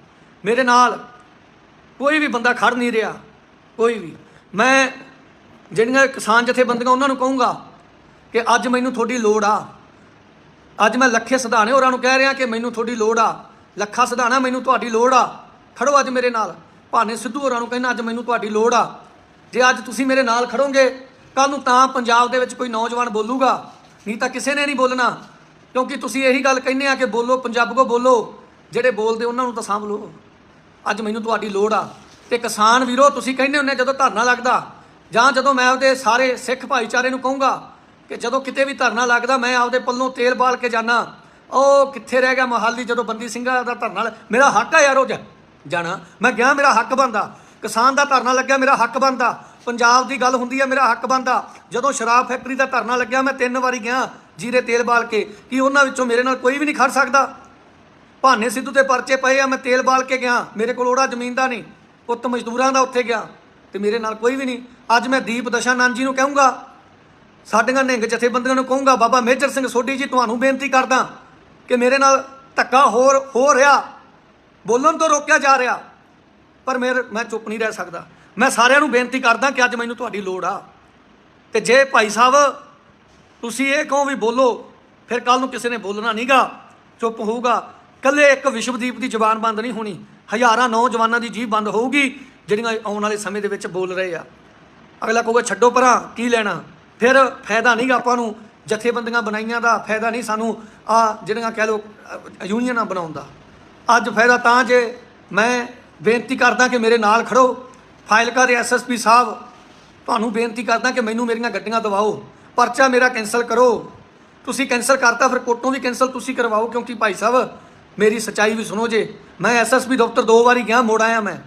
ਮੇਰੇ ਨਾਲ ਕੋਈ ਵੀ ਬੰਦਾ ਖੜ ਨਹੀਂ ਰਿਹਾ। ਕੋਈ ਵੀ। ਮੈਂ ਜਿਹੜੀਆਂ ਕਿਸਾਨ ਜਥੇਬੰਦੀਆਂ ਉਹਨਾਂ ਨੂੰ ਕਹੂੰਗਾ ਕਿ ਅੱਜ ਮੈਨੂੰ ਤੁਹਾਡੀ ਲੋੜ ਆ। ਅੱਜ ਮੈਂ ਲੱਖੇ ਸਿਧਾਣੇ ਹੋਰਾਂ ਨੂੰ ਕਹਿ ਰਿਹਾ ਕਿ ਮੈਨੂੰ ਤੁਹਾਡੀ ਲੋੜ ਆ। ਲੱਖਾ ਸਿਧਾਣਾ ਮੈਨੂੰ ਤੁਹਾਡੀ ਲੋੜ ਆ। ਖੜੋ ਅੱਜ ਮੇਰੇ ਨਾਲ। ਭਾਨੇ ਸਿੱਧੂ ਹੋਰਾਂ ਨੂੰ ਕਹਿੰਦਾ ਅੱਜ ਮੈਨੂੰ ਤੁਹਾਡੀ ਲੋੜ ਆ। ਜੇ ਅੱਜ ਤੁਸੀਂ ਮੇਰੇ ਨਾਲ ਖੜੋਗੇ ਕੱਲ ਨੂੰ ਤਾਂ ਪੰਜਾਬ ਦੇ ਵਿੱਚ ਕੋਈ ਨੌਜਵਾਨ ਬੋਲੂਗਾ। ਨਹੀਂ ਤਾਂ ਕਿਸੇ ਨੇ ਨਹੀਂ ਬੋਲਣਾ। ਕਿਉਂਕਿ ਤੁਸੀਂ ਇਹੀ ਗੱਲ ਕਹਿੰਦੇ ਆ ਕਿ ਬੋਲੋ, ਪੰਜਾਬ ਪੰਜਾਬੀਓ ਬੋਲੋ। ਜਿਹੜੇ ਬੋਲਦੇ ਉਹਨਾਂ ਨੂੰ ਤਾਂ ਸਾਂਭ ਲਓ। ਅੱਜ ਮੈਨੂੰ ਤੁਹਾਡੀ ਲੋੜ ਆ। ਤੇ ਕਿਸਾਨ ਵੀਰੋ, ਤੁਸੀਂ ਕਹਿੰਦੇ ਹੁੰਦੇ ਜਦੋਂ ਧਰਨਾ ਲੱਗਦਾ, ਜਾਂ ਜਦੋਂ ਮੈਂ ਉਹਦੇ ਸਾਰੇ ਸਿੱਖ ਭਾਈਚਾਰੇ ਨੂੰ ਕਹੂੰਗਾ ਕਿ ਜਦੋਂ ਕਿਤੇ ਵੀ ਧਰਨਾ ਲੱਗਦਾ, ਮੈਂ ਆਪਦੇ ਪੱਲੋਂ ਤੇਲ ਬਾਲ ਕੇ ਜਾਣਾ ਉਹ ਕਿੱਥੇ ਰਹਿ ਗਿਆ ਮੋਹਾਲੀ ਜਦੋਂ ਬੰਦੀ ਸਿੰਘਾਂ ਦਾ ਧਰਨਾ ਲ- ਮੇਰਾ ਹੱਕ ਆ ਯਾਰ ਉਹ ਜਾਣਾ। ਮੈਂ ਗਿਆ, ਮੇਰਾ ਹੱਕ ਬਣਦਾ। ਕਿਸਾਨ ਦਾ ਧਰਨਾ ਲੱਗਿਆ, ਮੇਰਾ ਹੱਕ ਬਣਦਾ। ਪੰਜਾਬ ਦੀ ਗੱਲ ਹੁੰਦੀ ਹੈ ਮੇਰਾ ਹੱਕ ਬਣਦਾ। ਜਦੋਂ ਸ਼ਰਾਬ ਫੈਕਟਰੀ ਦਾ ਧਰਨਾ ਲੱਗਿਆ, ਮੈਂ ਤਿੰਨ ਵਾਰੀ ਗਿਆ ਜੀਰੇ ਤੇਲ ਬਾਲ ਕੇ। ਕਿ ਉਹਨਾਂ ਵਿੱਚੋਂ ਮੇਰੇ ਨਾਲ ਕੋਈ ਵੀ ਨਹੀਂ ਖੜ ਸਕਦਾ? ਭਾਨੇ ਸਿੱਧੂ ਤੇ ਪਰਚੇ ਪਏ ਆ, ਮੈਂ ਤੇਲ ਬਾਲ ਕੇ ਗਿਆ। ਮੇਰੇ ਕੋਲ ਉਹੜਾ ਜ਼ਮੀਨ ਦਾ ਨਹੀਂ। ਪੁੱਤ ਮਜ਼ਦੂਰਾਂ ਦਾ ਉੱਥੇ ਗਿਆ। ਤੇ ਮੇਰੇ ਨਾਲ ਕੋਈ ਵੀ ਨਹੀਂ। ਅੱਜ ਮੈਂ ਦੀਪ ਦਸ਼ਾਨੰਦ ਜੀ ਨੂੰ ਕਹੂੰਗਾ ਸਾਡੀਆਂ ਨਿਹੰਗ ਜਥੇਬੰਦੀਆਂ ਨੂੰ ਕਹੂੰਗਾ, ਬਾਬਾ ਮੇਜਰ ਸਿੰਘ ਸੋਢੀ ਜੀ, ਤੁਹਾਨੂੰ ਬੇਨਤੀ ਕਰਦਾ ਕਿ ਮੇਰੇ ਨਾਲ ਧੱਕਾ ਹੋਰ, ਹੋ ਰਿਹਾ। ਬੋਲਣ ਤੋਂ ਰੋਕਿਆ ਜਾ ਰਿਹਾ। ਪਰ ਮੇਰੇ ਮੈਂ ਚੁੱਪ ਨਹੀਂ ਰਹਿ ਸਕਦਾ। ਮੈਂ ਸਾਰਿਆਂ ਨੂੰ ਬੇਨਤੀ ਕਰਦਾ ਕਿ ਅੱਜ ਮੈਨੂੰ ਤੁਹਾਡੀ ਲੋੜ ਆ। ਤੇ ਜੇ ਭਾਈ ਸਾਹਿਬ, ਤੁਸੀਂ ਇਹ ਕਹੋ ਵੀ ਬੋਲੋ, ਫਿਰ ਕੱਲ ਨੂੰ ਕਿਸੇ ਨੇ ਬੋਲਣਾ ਨਹੀਂਗਾ। ਚੁੱਪ ਹੋਊਗਾ। ਕੱਲੇ ਇੱਕ ਵਿਸ਼ਵਦੀਪ ਦੀ ਜ਼ੁਬਾਨ ਬੰਦ ਨਹੀਂ ਹੋਣੀ। ਹਜ਼ਾਰਾਂ ਨੌਜਵਾਨਾਂ ਦੀ ਜੀਭ ਬੰਦ ਹੋਊਗੀ, ਜਿਹੜੀਆਂ ਆਉਣ ਵਾਲੇ ਸਮੇਂ ਦੇ ਵਿੱਚ ਬੋਲ ਰਹੇ ਆ। ਅਗਲਾ ਕਹੂਗਾ, ਛੱਡੋ ਪਰਾਂ ਕੀ ਲੈਣਾ? ਫਿਰ ਫਾਇਦਾ ਨਹੀਂਗਾ ਆਪਾਂ ਨੂੰ ਜਥੇਬੰਦੀਆਂ ਬਣਾਈਆਂ ਦਾ, ਫਾਇਦਾ ਨਹੀਂ ਸਾਨੂੰ ਆ ਜਿਹੜੀਆਂ ਕਹਿ ਲੋ ਯੂਨੀਅਨਾਂ ਬਣਾਉਣ ਦਾ। ਅੱਜ ਫਾਇਦਾ ਤਾਂ ਜੇ ਮੈਂ ਬੇਨਤੀ ਕਰਦਾ ਕਿ ਮੇਰੇ ਨਾਲ ਖੜੋ। ਫਾਈਲਕਾ ਦੇ ਐਸਐਸਪੀ ਸਾਹਿਬ, ਤੁਹਾਨੂੰ ਬੇਨਤੀ ਕਰਦਾ ਕਿ ਮੈਨੂੰ ਮੇਰੀਆਂ ਗੱਡੀਆਂ ਦਵਾਓ। ਪਰਚਾ ਮੇਰਾ ਕੈਨਸਲ ਕਰੋ। ਤੁਸੀਂ ਕੈਨਸਲ ਕਰਤਾ, ਫਿਰ ਕੋਟੋਂ ਵੀ ਕੈਨਸਲ ਤੁਸੀਂ ਕਰਵਾਓ, ਕਿਉਂਕਿ ਭਾਈ ਸਾਹਿਬ, ਮੇਰੀ ਸਚਾਈ ਵੀ ਸੁਣੋ ਜੇ। ਮੈਂ ਐਸਐਸਪੀ ਦਫ਼ਤਰ ਦੋ ਵਾਰੀ ਗਿਆ, ਮੋੜ ਆਇਆ ਮੈਂ।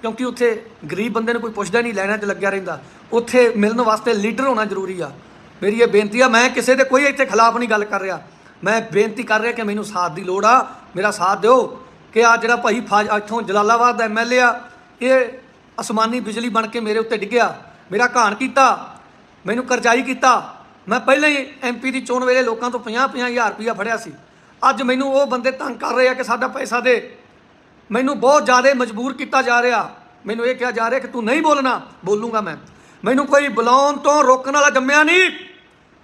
ਕਿਉਂਕਿ ਉੱਥੇ ਗਰੀਬ ਬੰਦੇ ਨੂੰ ਕੋਈ ਪੁੱਛਦਾ ਨਹੀਂ ਲੈਣਾ 'ਚ ਲੱਗਿਆ ਰਹਿੰਦਾ। ਉੱਥੇ ਮਿਲਣ ਵਾਸਤੇ ਲੀਡਰ ਹੋਣਾ ਜ਼ਰੂਰੀ ਆ। ਮੇਰੀ ਇਹ ਬੇਨਤੀ ਆ, ਮੈਂ ਕਿਸੇ ਦੇ ਕੋਈ ਇੱਥੇ ਖਿਲਾਫ ਨਹੀਂ ਗੱਲ ਕਰ ਰਿਹਾ। ਮੈਂ ਬੇਨਤੀ ਕਰ ਰਿਹਾ ਕਿ ਮੈਨੂੰ ਸਾਥ ਦੀ ਲੋੜ ਆ, ਮੇਰਾ ਸਾਥ ਦਿਓ ਕਿ ਆ ਜਿਹੜਾ ਭਾਈ ਫਾਜ ਇੱਥੋਂ ਜਲਾਲਾਬਾਦ ਦਾ ਐਮਐਲਏ ਆ, ਇਹ ਅਸਮਾਨੀ ਬਿਜਲੀ ਬਣ ਕੇ ਮੇਰੇ ਉੱਤੇ ਡਿੱਗਿਆ। ਮੇਰਾ ਘਾਣ ਕੀਤਾ, ਮੈਨੂੰ ਕਰਜ਼ਾਈ ਕੀਤਾ। ਮੈਂ ਪਹਿਲਾਂ ਹੀ ਐਮਪੀ ਦੀ ਚੋਣ ਵੇਲੇ ਲੋਕਾਂ ਤੋਂ 50 ਹਜ਼ਾਰ ਰੁਪਇਆ ਫੜਿਆ ਸੀ। ਅੱਜ ਮੈਨੂੰ ਉਹ ਬੰਦੇ ਤੰਗ ਕਰ ਰਹੇ ਆ ਕਿ ਸਾਡਾ ਪੈਸਾ ਦੇ ਮੈਨੂੰ ਬਹੁਤ ਜ਼ਿਆਦਾ ਮਜਬੂਰ ਕੀਤਾ ਜਾ ਰਿਹਾ। ਮੈਨੂੰ ਇਹ ਕਿਹਾ ਜਾ ਰਿਹਾ ਕਿ ਤੂੰ ਨਹੀਂ ਬੋਲਣਾ, ਬੋਲੂੰਗਾ ਮੈਂ। ਮੈਨੂੰ ਕੋਈ ਬੁਲਾਉਣ ਤੋਂ ਰੋਕਣ ਵਾਲਾ ਜੰਮਿਆ ਨਹੀਂ।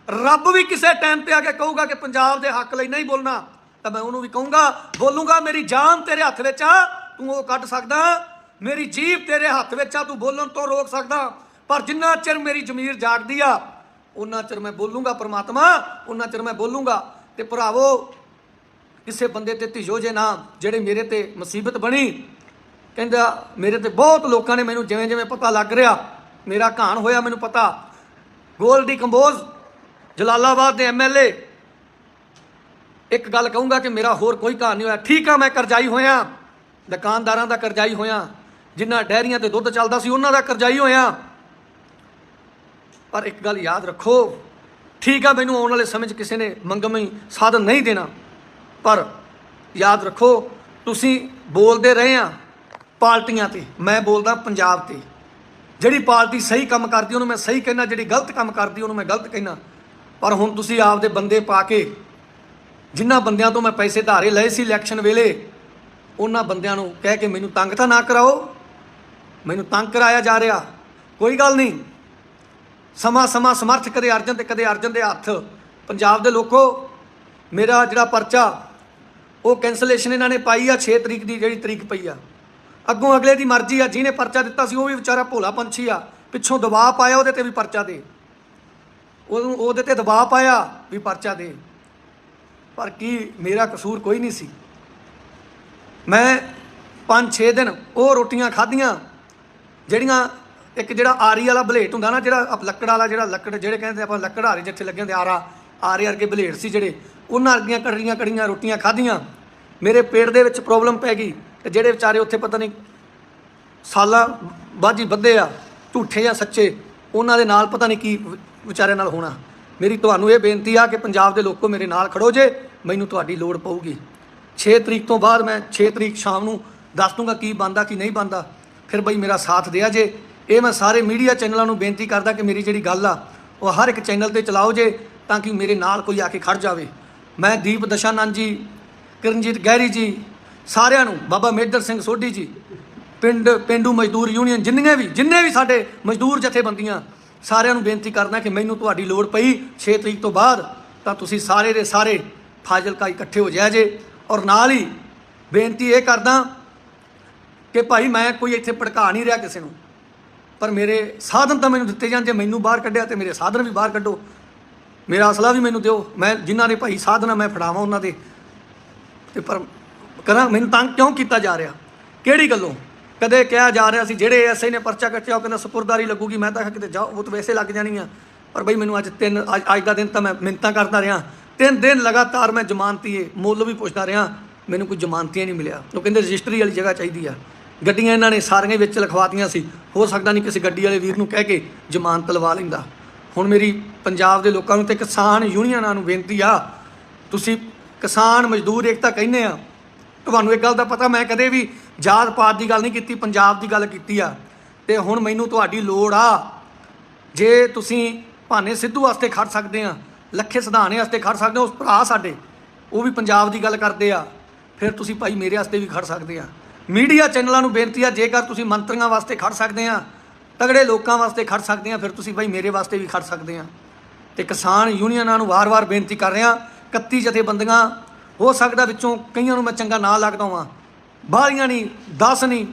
ਰੱਬ ਵੀ ਕਿਸੇ ਟਾਈਮ ਤੇ ਆ ਕੇ ਕਹੂਗਾ ਕਿ ਪੰਜਾਬ ਦੇ ਹੱਕ ਲਈ ਨਹੀਂ ਬੋਲਣਾ। ਤਾਂ ਮੈਂ ਉਹਨੂੰ ਵੀ ਕਹੂੰਗਾ, ਬੋਲੂੰਗਾ, ਮੇਰੀ ਜਾਨ ਤੇਰੇ ਹੱਥ ਵਿੱਚ ਆ, ਤੂੰ ਉਹ ਕੱਢ ਸਕਦਾ। ਮੇਰੀ ਜੀਭ ਤੇਰੇ ਹੱਥ ਵਿੱਚ ਆ, ਤੂੰ ਬੋਲਣ ਤੋਂ ਰੋਕ ਸਕਦਾ। ਪਰ ਜਿੰਨਾ ਚਿਰ ਮੇਰੀ ਜ਼ਮੀਰ ਜਾਗਦੀ ਆ ਉਹਨਾਂ ਚਿਰ ਮੈਂ ਬੋਲੂੰਗਾ ਪ੍ਰਮਾਤਮਾ ਉਹਨਾਂ ਚਿਰ ਮੈਂ ਬੋਲੂੰਗਾ। ਤੇ ਭਰਾਵੋ ਕਿਸੇ ਬੰਦੇ ਤੇ ਧਿਜੋ ਜੇ ਨਾ, ਜਿਹੜੇ ਮੇਰੇ ਤੇ ਮੁਸੀਬਤ ਬਣੀ। ਕਹਿੰਦਾ, ਮੇਰੇ ਤੇ ਬਹੁਤ ਲੋਕਾਂ ਨੇ ਮੈਨੂੰ ਜਿਵੇਂ ਜਿਵੇਂ ਪਤਾ ਲੱਗ ਰਿਹਾ, ਮੇਰਾ ਘਾਣ ਹੋਇਆ, ਮੈਨੂੰ ਪਤਾ। ਗੋਲਡੀ ਕੰਬੋਜ, ਜਲਾਲਾਬਾਦ ਦੇ ਐਮਐਲਏ ਇੱਕ ਗੱਲ ਕਹੂੰਗਾ ਕਿ ਮੇਰਾ ਹੋਰ ਕੋਈ ਘਾਣ ਨਹੀਂ ਹੋਇਆ। ਠੀਕ ਆ, ਮੈਂ ਕਰਜ਼ਾਈ ਹੋਇਆ। ਦੁਕਾਨਦਾਰਾਂ ਦਾ ਕਰਜ਼ਾਈ ਹੋਇਆ। ਜਿਨ੍ਹਾਂ ਡੈਰੀਆਂ ਤੇ ਦੁੱਧ ਚੱਲਦਾ ਸੀ, ਉਹਨਾਂ ਦਾ ਕਰਜ਼ਾਈ ਹੋਇਆ। ਪਰ ਇੱਕ ਗੱਲ ਯਾਦ ਰੱਖੋ, ਠੀਕ ਆ, ਮੈਨੂੰ ਆਉਣ ਵਾਲੇ ਸਮੇਂ 'ਚ ਕਿਸੇ ਨੇ ਮੰਗਮਈ ਸਾਧਨ ਨਹੀਂ ਦੇਣਾ। ਪਰ ਯਾਦ ਰੱਖੋ, ਤੁਸੀਂ ਬੋਲਦੇ ਰਹੇ ਆ ਪਾਰਟੀਆਂ ਤੇ। ਮੈਂ ਬੋਲਦਾ ਪੰਜਾਬ ਤੇ। ਜਿਹੜੀ ਪਾਰਟੀ ਸਹੀ ਕੰਮ ਕਰਦੀ, ਉਹਨੂੰ ਮੈਂ ਸਹੀ ਕਹਿਣਾ ਜਿਹੜੀ ਗਲਤ ਕੰਮ ਕਰਦੀ, ਉਹਨੂੰ ਮੈਂ ਗਲਤ ਕਹਿਣਾ ਪਰ ਹੁਣ ਤੁਸੀਂ ਆਪਦੇ ਬੰਦੇ ਪਾ ਕੇ ਜਿਨ੍ਹਾਂ ਬੰਦਿਆਂ ਤੋਂ ਮੈਂ ਪੈਸੇ ਧਾਰੇ ਲਏ ਸੀ ਇਲੈਕਸ਼ਨ ਵੇਲੇ, ਉਹਨਾਂ ਬੰਦਿਆਂ ਨੂੰ ਕਹਿ ਕੇ ਮੈਨੂੰ ਤੰਗ ਤਾਂ ਨਾ ਕਰਾਓ। ਮੈਨੂੰ ਤੰਗ ਕਰਾਇਆ ਜਾ ਰਿਹਾ। ਕੋਈ ਗੱਲ ਨਹੀਂ। ਸਮਾਂ ਸਮਾਂ ਸਮਰਥ ਕਦੇ ਅਰਜਨ ਤੇ ਕਦੇ ਅਰਜਨ ਦੇ ਹੱਥ। ਪੰਜਾਬ ਦੇ ਲੋਕੋ, ਮੇਰਾ ਜਿਹੜਾ ਪਰਚਾ ਉਹ ਕੈਂਸਲੇਸ਼ਨ ਇਹਨਾਂ ਨੇ ਪਾਈ ਆ 6 ਤਰੀਕ ਦੀ ਜਿਹੜੀ ਤਰੀਕ ਪਈ ਆ। ਅੱਗੋਂ ਅਗਲੇ ਦੀ ਮਰਜ਼ੀ ਆ, ਜਿਹਨੇ ਪਰਚਾ ਦਿੱਤਾ ਸੀ, ਉਹ ਵੀ ਵਿਚਾਰਾ ਭੋਲਾ ਪੰਛੀ ਆ। ਪਿੱਛੋਂ ਦਬਾਅ ਪਾਇਆ, ਉਹਦੇ ਤੇ ਵੀ ਪਰਚਾ ਦੇ। ਉਹਨੂੰ, ਉਹਦੇ ਤੇ ਦਬਾਅ ਪਾਇਆ ਵੀ ਪਰਚਾ ਦੇ। ਪਰ ਕੀ ਮੇਰਾ ਕਸੂਰ ਕੋਈ ਨਹੀਂ ਸੀ। ਮੈਂ 5-6 ਦਿਨ ਉਹ ਰੋਟੀਆਂ ਖਾਧੀਆਂ, ਜਿਹੜੀਆਂ ਇੱਕ ਜਿਹੜਾ ਆਰੀ ਵਾਲਾ ਬਲੇਟ ਹੁੰਦਾ ਨਾ, ਜਿਹੜਾ ਲੱਕੜ ਵਾਲਾ ਜਿਹੜਾ ਲੱਕੜ, ਜਿਹੜੇ ਕਹਿੰਦੇ ਆਪਾਂ ਲੱਕੜ ਹਾਰੇ ਜਿੱਥੇ ਲੱਗੇ ਹੁੰਦੇ ਆਰਾ। ਆਰੇ ਅਰਗੇ ਬਲੇਟ ਸੀ ਜਿਹੜੇ, ਉਹਨਾਂ ਅਰਗੀਆਂ ਕੜਰੀਆਂ ਕੜੀਆਂ ਰੋਟੀਆਂ ਖਾਧੀਆਂ। ਮੇਰੇ ਪੇਟ ਦੇ ਵਿੱਚ ਪ੍ਰੋਬਲਮ ਪੈ ਗਈ ਤੇ ਜਿਹੜੇ ਵਿਚਾਰੇ ਉੱਥੇ ਪਤਾ ਨਹੀਂ ਸਾਲਾਂ ਬਾਜੀ ਬੱਧੇ ਆ, ਝੂਠੇ ਜਾਂ ਸੱਚੇ, ਉਹਨਾਂ ਦੇ ਨਾਲ ਪਤਾ ਨਹੀਂ ਕੀ ਵਿਚਾਰਿਆਂ ਨਾਲ ਹੋਣਾ। ਮੇਰੀ ਤੁਹਾਨੂੰ ਇਹ ਬੇਨਤੀ ਆ ਕਿ ਪੰਜਾਬ ਦੇ ਲੋਕੋ ਮੇਰੇ ਨਾਲ ਖੜੋ ਜੇ, ਮੈਨੂੰ ਤੁਹਾਡੀ ਲੋੜ ਪਊਗੀ। 6 ਤਰੀਕ ਤੋਂ ਬਾਅਦ ਮੈਂ 6 ਤਰੀਕ ਸ਼ਾਮ ਨੂੰ ਦੱਸ ਦੂੰਗਾ ਕੀ ਬੰਦਾ ਕੀ ਨਹੀਂ ਬੰਦਾ ਫਿਰ ਬਈ ਮੇਰਾ ਸਾਥ ਦਿਆ ਜੇ। ਇਹ ਮੈਂ ਸਾਰੇ ਮੀਡੀਆ ਚੈਨਲਾਂ ਨੂੰ ਬੇਨਤੀ ਕਰਦਾ ਕਿ ਮੇਰੀ ਜਿਹੜੀ ਗੱਲ ਆ, ਉਹ ਹਰ ਇੱਕ ਚੈਨਲ ਤੇ ਚਲਾਓ ਜੇ। ਤਾਂ ਕਿ ਮੇਰੇ ਨਾਲ ਕੋਈ ਆ ਕੇ ਖੜ ਜਾਵੇ। ਮੈਂ ਦੀਪ ਦਸ਼ਾਨੰਦ ਜੀ, ਕਿਰਨਜੀਤ ਗਹਿਰੀ ਜੀ, ਸਾਰਿਆਂ ਨੂੰ, ਬਾਬਾ ਮੇਜਰ ਸਿੰਘ ਸੋਢੀ ਜੀ, ਪਿੰਡ, ਪਿੰਡੂ ਮਜ਼ਦੂਰ ਯੂਨੀਅਨ, ਜਿੰਨੀਆਂ ਵੀ, ਜਿੰਨੇ ਵੀ ਸਾਡੇ ਮਜ਼ਦੂਰ ਜਥੇਬੰਦੀਆਂ, ਸਾਰਿਆਂ ਨੂੰ ਬੇਨਤੀ ਕਰਨਾ ਕਿ ਮੈਨੂੰ ਤੁਹਾਡੀ ਲੋੜ ਪਈ 6 ਤਰੀਕ ਤੋਂ ਬਾਅਦ, ਤਾਂ ਤੁਸੀਂ ਸਾਰੇ ਦੇ ਸਾਰੇ ਫਾਜ਼ਿਲਕਾ ਇਕੱਠੇ ਹੋ ਜਾਇਆ ਜੇ। ਔਰ ਨਾਲ ਹੀ ਬੇਨਤੀ ਇਹ ਕਰਦਾ ਕਿ ਭਾਈ ਮੈਂ ਕੋਈ ਇੱਥੇ ਭੜਕਾ ਨਹੀਂ ਰਿਹਾ ਕਿਸੇ ਨੂੰ, ਪਰ ਮੇਰੇ ਸਾਧਨ ਤਾਂ ਮੈਨੂੰ ਦਿੱਤੇ ਜਾਂਦੇ ਮੈਨੂੰ ਬਾਹਰ ਕੱਢਿਆ ਤੇ ਮੇਰੇ ਸਾਧਨ ਵੀ ਬਾਹਰ ਕੱਢੋ। ਮੇਰਾ ਅਸਲਾ ਵੀ ਮੈਨੂੰ ਦਿਓ। ਮੈਂ ਜਿਨ੍ਹਾਂ ਦੇ ਭਾਈ ਸਾਧਨਾ ਮੈਂ ਫੜਾਵਾਂ ਉਹਨਾਂ ਦੇ। ਤੇ ਪਰ ਕਰਾਂ, ਮੈਨੂੰ ਤੰਗ ਕਿਉਂ ਕੀਤਾ ਜਾ ਰਿਹਾ? ਕਿਹੜੀ ਗੱਲੋਂ? ਕਦੇ ਕਿਹਾ ਜਾ ਰਿਹਾ ਸੀ, ਜਿਹੜੇ ਐਸਆਈ ਨੇ ਪਰਚਾ ਕੱਟਿਆ, ਉਹ ਕਹਿੰਦਾ ਸਪੁਰਦਾਰੀ ਲੱਗੂਗੀ, ਮੈਂ ਤਾਂ ਕਿਤੇ ਜਾਓ, ਉਹ ਤਾਂ ਵੈਸੇ ਲੱਗ ਜਾਣੀ ਆ। ਪਰ ਬਈ ਮੈਨੂੰ ਅੱਜ ਤਿੰਨ, ਅੱਜ ਅੱਜ ਦਾ ਦਿਨ ਤਾਂ ਮੈਂ ਮਿੰਤਾਂ ਕਰਦਾ ਰਿਹਾ। ਤਿੰਨ ਦਿਨ ਲਗਾਤਾਰ ਮੈਂ ਜ਼ਮਾਨਤੀਏ, ਮੁੱਲ ਵੀ ਪੁੱਛਦਾ ਰਿਹਾ। ਮੈਨੂੰ ਕੋਈ ਜ਼ਮਾਨਤੀਆਂ ਨਹੀਂ ਮਿਲਿਆ। ਉਹ ਕਹਿੰਦੇ ਰਜਿਸਟਰੀ ਵਾਲੀ ਜਗ੍ਹਾ ਚਾਹੀਦੀ ਆ। ਗੱਡੀਆਂ ਇਹਨਾਂ ਨੇ ਸਾਰੀਆਂ ਵਿੱਚ ਲਿਖਵਾਤੀਆਂ ਸੀ। ਹੋ ਸਕਦਾ ਨਹੀਂ ਕਿਸੇ ਗੱਡੀ ਵਾਲੇ ਵੀਰ ਨੂੰ ਕਹਿ ਕੇ ਜ਼ਮਾਨਤ ਲਵਾ ਲੈਂਦਾ। ਹੁਣ ਮੇਰੀ ਪੰਜਾਬ ਦੇ ਲੋਕਾਂ ਨੂੰ ਤੇ ਕਿਸਾਨ ਯੂਨੀਅਨਾਂ ਨੂੰ ਬੇਨਤੀ ਆ, ਤੁਸੀਂ ਕਿਸਾਨ ਮਜ਼ਦੂਰ ਏਕਤਾ ਕਹਿੰਦੇ ਆ। ਤੁਹਾਨੂੰ ਇੱਕ ਗੱਲ ਦਾ ਪਤਾ, ਮੈਂ ਕਦੇ ਵੀ ਜਾਤ ਪਾਤ ਦੀ ਗੱਲ ਨਹੀਂ ਕੀਤੀ, ਪੰਜਾਬ ਦੀ ਗੱਲ ਕੀਤੀ ਆ। ਤੇ ਹੁਣ ਮੈਨੂੰ ਤੁਹਾਡੀ ਲੋੜ ਆ। ਜੇ ਤੁਸੀਂ ਭਾਨੇ ਸਿੱਧੂ ਵਾਸਤੇ ਖੜ ਸਕਦੇ ਆ, ਲੱਖੇ ਸਿਧਾਣੇ ਵਾਸਤੇ ਖੜ ਸਕਦੇ ਹੋ ਉਸ ਭਰਾ ਸਾਡੇ, ਉਹ ਵੀ ਪੰਜਾਬ ਦੀ ਗੱਲ ਕਰਦੇ ਆ। ਫਿਰ ਤੁਸੀਂ ਭਾਈ ਮੇਰੇ ਵਾਸਤੇ ਵੀ ਖੜ ਸਕਦੇ ਆ। ਮੀਡੀਆ ਚੈਨਲਾਂ ਨੂੰ ਬੇਨਤੀ ਆ, ਜੇਕਰ ਤੁਸੀਂ ਮੰਤਰੀਆਂ ਵਾਸਤੇ ਖੜ ਸਕਦੇ ਆ ਤਗੜੇ ਲੋਕਾਂ ਵਾਸਤੇ ਖੜ ਸਕਦੇ ਆ ਫਿਰ ਤੁਸੀਂ ਭਾਈ ਮੇਰੇ ਵਾਸਤੇ ਵੀ ਖੜ ਸਕਦੇ ਆ ਤੇ ਕਿਸਾਨ ਯੂਨੀਅਨਾਂ ਨੂੰ ਵਾਰ-ਵਾਰ ਬੇਨਤੀ ਕਰ ਰਿਹਾ 31 ਜਥੇਬੰਦੀਆਂ, ਹੋ ਸਕਦਾ ਵਿੱਚੋਂ ਕਈਆਂ ਨੂੰ ਮੈਂ ਚੰਗਾ ਨਾ ਲੱਗਦਾ ਵਾਂ ਬਾਹਲੀਆਂ ਨਹੀਂ 10 ਨਹੀਂ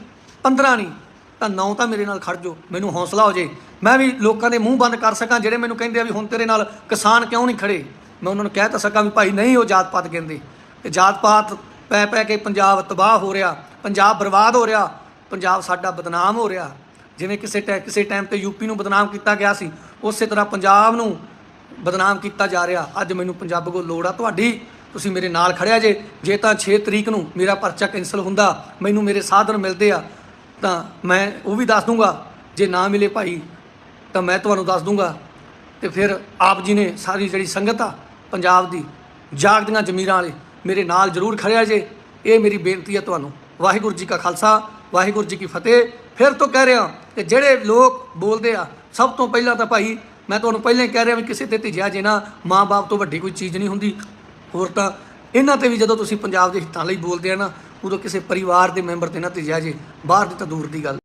15 ਨਹੀਂ, ਤਾਂ ਨੌ ਤਾਂ ਮੇਰੇ ਨਾਲ ਖੜ ਜੋ ਮੈਨੂੰ ਹੌਸਲਾ ਹੋ ਜੇ। ਮੈਂ ਵੀ ਲੋਕਾਂ ਦੇ ਮੂੰਹ ਬੰਦ ਕਰ ਸਕਾਂ, ਜਿਹੜੇ ਮੈਨੂੰ ਕਹਿੰਦੇ ਆ ਵੀ ਹੁਣ ਤੇਰੇ ਨਾਲ ਕਿਸਾਨ ਕਿਉਂ ਨਹੀਂ ਖੜੇ? ਮੈਂ ਉਹਨਾਂ ਨੂੰ ਕਹਿ ਤਾਂ ਸਕਾਂ ਵੀ ਭਾਈ ਨਹੀਂ ਉਹ ਜਾਤ ਪਾਤ ਕਹਿੰਦੇ। ਤੇ ਜਾਤ ਪਾਤ ਪੈ ਪੈ ਕੇ ਪੰਜਾਬ ਤਬਾਹ ਹੋ ਰਿਹਾ, ਪੰਜਾਬ ਬਰਬਾਦ ਹੋ ਰਿਹਾ, ਪੰਜਾਬ ਸਾਡਾ ਬਦਨਾਮ ਹੋ ਰਿਹਾ। ਜਿਵੇਂ ਕਿਸੇ ਟੈ, ਕਿਸੇ ਟਾਈਮ ਤੇ ਯੂਪੀ ਨੂੰ ਬਦਨਾਮ ਕੀਤਾ ਗਿਆ ਸੀ, ਉਸੇ ਤਰ੍ਹਾਂ ਪੰਜਾਬ ਨੂੰ ਬਦਨਾਮ ਕੀਤਾ ਜਾ ਰਿਹਾ। ਅੱਜ ਮੈਨੂੰ ਪੰਜਾਬ ਕੋਲ ਲੋੜ ਆ। ਤੁਹਾਡੀ, ਤੁਸੀਂ ਮੇਰੇ ਨਾਲ ਖੜਿਆ ਜੇ ਜੇ ਤਾਂ 6 ਤਰੀਕ ਨੂੰ ਮੇਰਾ ਪਰਚਾ ਕੈਂਸਲ ਹੁੰਦਾ, ਮੈਨੂੰ ਮੇਰੇ ਸਾਧਨ ਮਿਲਦੇ ਆ, ਤਾਂ ਮੈਂ ਉਹ ਵੀ ਦੱਸ ਦੂੰਗਾ। ਜੇ ਨਾ ਮਿਲੇ ਭਾਈ, ਤਾਂ ਮੈਂ ਤੁਹਾਨੂੰ ਦੱਸ ਦੂੰਗਾ। ਤੇ ਫਿਰ ਆਪ ਜੀ ਨੇ ਸਾਰੀ ਜਿਹੜੀ ਸੰਗਤ ਆ, ਪੰਜਾਬ ਦੀ, ਜਾਗਦੀਆਂ ਜ਼ਮੀਰਾਂ ਵਾਲੇ, ਮੇਰੇ ਨਾਲ ਜ਼ਰੂਰ ਖੜਿਆ ਜੇ। ਇਹ ਮੇਰੀ ਬੇਨਤੀ ਹੈ ਤੁਹਾਨੂੰ। ਵਾਹਿਗੁਰੂ ਜੀ ਕਾ ਖਾਲਸਾ ਵਾਹਿਗੁਰੂ ਜੀ ਕੀ ਫਤਿਹ। ਫਿਰ ਤੋਂ ਕਹਿ ਰਿਹਾ ਕਿ ਜਿਹੜੇ ਲੋਕ ਬੋਲਦੇ ਆ, ਸਭ ਤੋਂ ਪਹਿਲਾਂ ਤਾਂ ਭਾਈ ਮੈਂ ਤੁਹਾਨੂੰ ਪਹਿਲਾਂ ਹੀ ਕਹਿ ਰਿਹਾ ਵੀ ਕਿਸੇ ਤੇ ਧਿਜਿਆ ਜੇ ਨਾ, ਮਾਂ-ਬਾਪ ਤੋਂ ਵੱਡੀ ਕੋਈ ਚੀਜ਼ ਨਹੀਂ ਹੁੰਦੀ। ਹੋਰ ਤਾਂ ਇਹਨਾਂ ਤੇ ਵੀ ਜਦੋਂ ਤੁਸੀਂ ਪੰਜਾਬ ਦੇ ਹਿੱਤਾਂ ਲਈ ਬੋਲਦੇ ਆ ਨਾ, ਉਦੋਂ ਕਿਸੇ ਪਰਿਵਾਰ ਦੇ ਮੈਂਬਰ ਤੇ ਨਾ ਧਿਜਿਆ ਜੇ, ਬਾਹਰ ਦੀ ਤਾਂ ਦੂਰ ਦੀ ਗੱਲ।